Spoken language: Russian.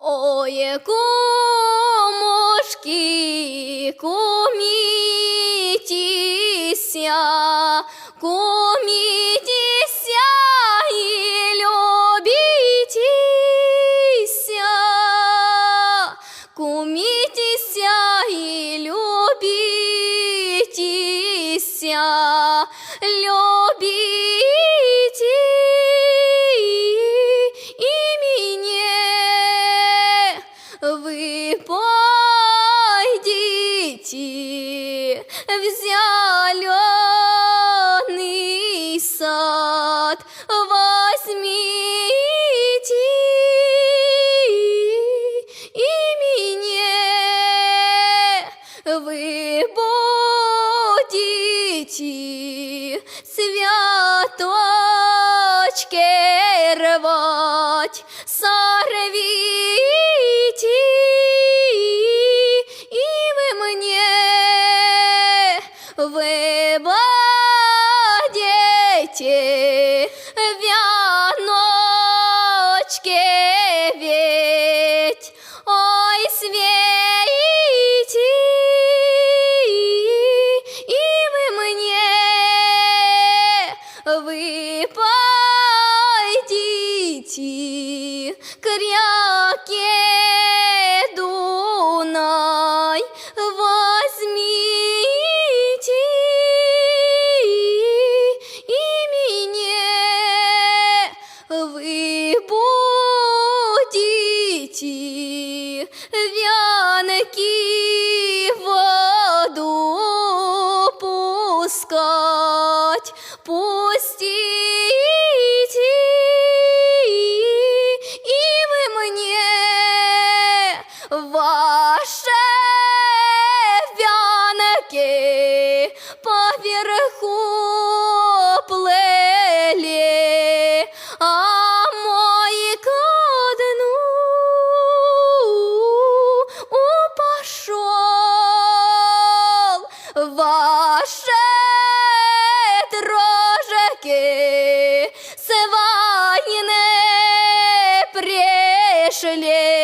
Ой, кумушки, кумитеся, кумитеся и любитеся, кумитеся и любитеся, любите в сад, возьмите и меня. Вы цветочки рвать, вяночки ведь, ой, свеете и вы мне, вы пойдите к пускать, пустите и вы мне ваши вянки поверху плыли, а мой ко дну пошел. Ваши 水莲